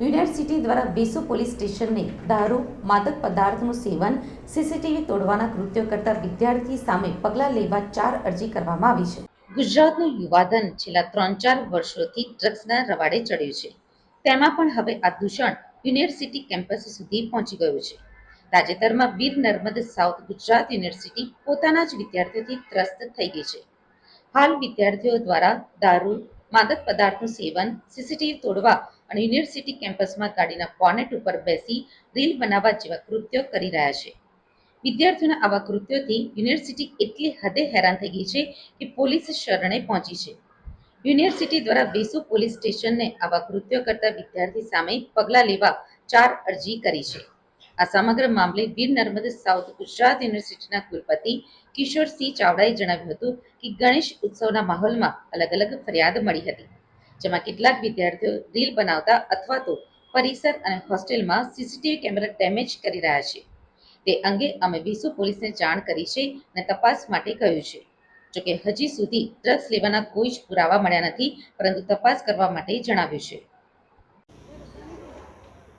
University દ્વારા બેસુ police સ્ટેશનને દારૂ, માદક પદાર્થનું સેવન, સીસીટીવી તોડવાના કૃત્યો કરતા વિદ્યાર્થી સામે પગલાં લેવા ચાર અરજી કરવામાં આવી છે. ગુજરાતનું યુવાધન છેલ્લા ત્રણ ચાર વર્ષોથી ડ્રગ્સના રવાડે ચડ્યું છે. તેમાં પણ હવે આ દૂષણ યુનિવર્સિટી કેમ્પસ સુધી પહોંચી ગયું છે. તાજેતરમાં વીર નર્મદ સાઉથ ગુજરાત યુનિવર્સિટી પોતાના જ વિદ્યાર્થીઓથી ત્રસ્ત થઈ ગઈ છે. હાલ વિદ્યાર્થીઓ દ્વારા દારૂ, માદક પદાર્થનું સેવન, સીસીટીવી તોડવા અને યુનિવર્સિટી કેમ્પસમાં ગાડીના બોનેટ ઉપર બેસી રીલ બનાવવા જેવા કૃત્યો કરી રહ્યા છે. વિદ્યાર્થીઓના આવા કૃત્યોથી યુનિવર્સિટી એટલી હદે હેરાન થઈ ગઈ છે કે પોલીસ શરણે પહોંચી છે. યુનિવર્સિટી દ્વારા વેસુ પોલીસ સ્ટેશનને આવા કૃત્યો કરતા વિદ્યાર્થી સામે પગલાં લેવા ચાર અરજી કરી છે. આ સમગ્ર મામલે વીર નર્મદ સાઉથ ગુજરાત યુનિવર્સિટીના કુલપતિ કિશોરસિંહ ચાવડાએ જણાવ્યું હતું કે ગણેશ ઉત્સવના માહોલમાં અલગ અલગ ફરિયાદ મળી હતી. જેમાં કેટલાક વિદ્યાર્થીઓ રીલ બનાવતા અથવા તો પરિસર અને હોસ્ટેલમાં સીસીટીવી કેમેરા ડેમેજ કરી રહ્યા છે. તે અંગે અમે વિસુ પોલીસને જાણ કરી છે અને તપાસ માટે કહ્યું છે. જોકે હજી સુધી ડ્રગ્સ લેવાના કોઈ જ પુરાવા મળ્યા નથી, પરંતુ તપાસ કરવા માટે જણાવ્યું છે.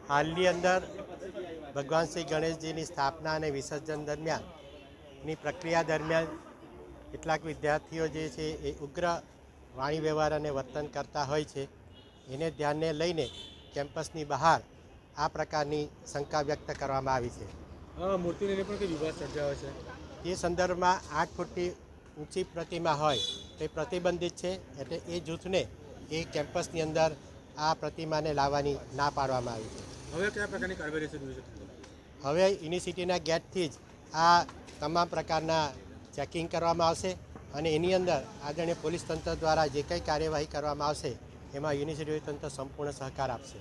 હાલની અંદર ભગવાન શ્રી ગણેશજીની સ્થાપના અને વિસર્જન દરમિયાનની પ્રક્રિયા દરમિયાન કેટલાક વિદ્યાર્થીઓ જે છે એ ઉગ્ર વાણી વ્યવહાર અને વર્તન કરતા હોય છે. એને ધ્યાને લઈને કેમ્પસની બહાર આ પ્રકારની શંકા વ્યક્ત કરવામાં આવી છે. મૂર્તિને લઈને પણ કંઈ વિવાદ સર્જાયો છે? એ સંદર્ભમાં આઠ ફૂટની ઊંચી પ્રતિમા હોય તે પ્રતિબંધિત છે એટલે એ જૂથને એ કેમ્પસની અંદર આ પ્રતિમાને લાવવાની ના પાડવામાં આવી છે. હવે કયા પ્રકારની કાર્યવાહી હવે યુનિવર્સિટીના ગેટથી જ આ તમામ પ્રકારના ચેકિંગ કરવામાં આવશે. અને એની અંદર આદરણીય પોલીસ તંત્ર દ્વારા જે કંઈ કાર્યવાહી કરવામાં આવશે, એમાં યુનિવર્સિટી તંત્ર સંપૂર્ણ સહકાર આપશે.